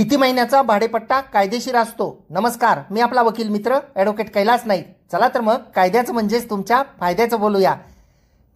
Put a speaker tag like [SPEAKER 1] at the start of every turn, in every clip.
[SPEAKER 1] किती महिन्याचा भाडेपट्टा कायदेशीर असतो? नमस्कार मी आपला वकील मित्र ॲडव्होकेट कैलास नाईक. चला तर मग कायद्याचं म्हणजेच तुमच्या फायद्याचं बोलूया.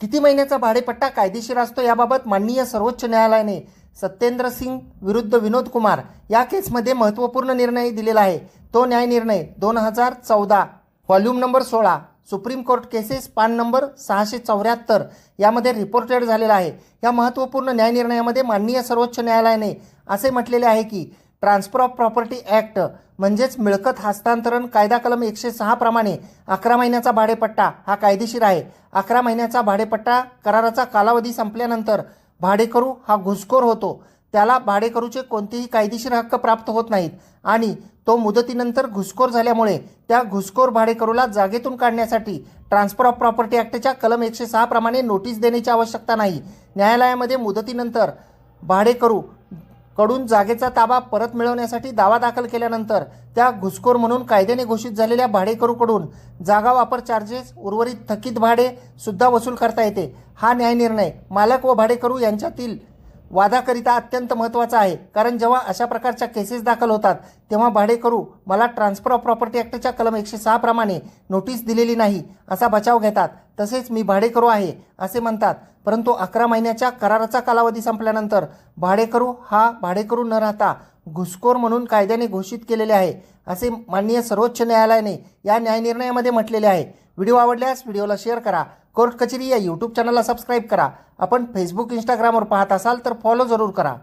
[SPEAKER 1] किती महिन्याचा भाडेपट्टा कायदेशीर असतो याबाबत माननीय सर्वोच्च न्यायालयाने सत्येंद्र सिंग विरुद्ध विनोद कुमार या केसमध्ये महत्त्वपूर्ण निर्णय दिलेला आहे. तो न्याय निर्णय दोन हजार चौदा व्हॉल्यूम नंबर सोळा सुप्रीम कोर्ट केसेस पान नंबर सहाशे चौऱ्याहत्तर यामध्ये रिपोर्टेड झालेला आहे. या महत्त्वपूर्ण न्यायनिर्णयामध्ये माननीय सर्वोच्च न्यायालयाने असे म्हटलेले आहे की ट्रान्सफर ऑफ प्रॉपर्टी ॲक्ट म्हणजेच मिळकत हस्तांतरण कायदा कलम एकशे सहा प्रमाणे अकरा महिन्याचा भाडेपट्टा हा कायदेशीर आहे. अकरा महिन्याचा भाडेपट्टा कराराचा कालावधी संपल्यानंतर भाडेकरू हा घुसखोर होतो. त्याला भाडेकरूचे कोणतेही कायदेशीर हक्क प्राप्त होत नाहीत आणि तो मुदतीनंतर घुसखोर झाल्यामुळे त्या घुसखोर भाडेकरूला जागेतून काढण्यासाठी ट्रान्सफर ऑफ प्रॉपर्टी ॲक्टच्या कलम एकशे सहा प्रमाणे नोटीस देण्याची आवश्यकता नाही. न्यायालयामध्ये मुदतीनंतर भाडेकरू कडून जागेचा ताबा परत मिळवण्यासाठी दावा दाखल केल्यानंतर त्या घुसखोर म्हणून कायद्याने घोषित झालेल्या भाडेकरूकडून जागा वापर चार्जेस उर्वरित थकीत भाडे सुद्धा वसूल करता येते. हा न्याय निर्णय मालक व भाडेकरू यांच्यातील वादाकरिता अत्यंत महत्त्वाचा आहे. कारण जेव्हा अशा प्रकारच्या केसेस दाखल होतात तेव्हा भाडेकरू मला ट्रान्सफर ऑफ प्रॉपर्टी ॲक्टच्या कलम एकशे सहा प्रमाणे नोटीस दिलेली नाही असा बचाव घेतात. तसेच मी भाडेकरू आहे असे म्हणतात. परंतु अकरा महिन्याच्या कराराचा कालावधी संपल्यानंतर भाडेकरू हा भाडेकरू न राहता घुसखोर म्हणून कायद्याने घोषित केलेले आहे असे माननीय सर्वोच्च न्यायालयाने या न्यायनिर्णयामध्ये म्हटलेले आहे. व्हिडिओ आवडल्यास व्हिडिओला शेअर करा. कोर्ट कचेरी या यूट्यूब चॅनलला सबस्क्राईब करा. आपण फेसबुक इंस्टाग्रामवर पाहत असाल तर फॉलो जरूर करा.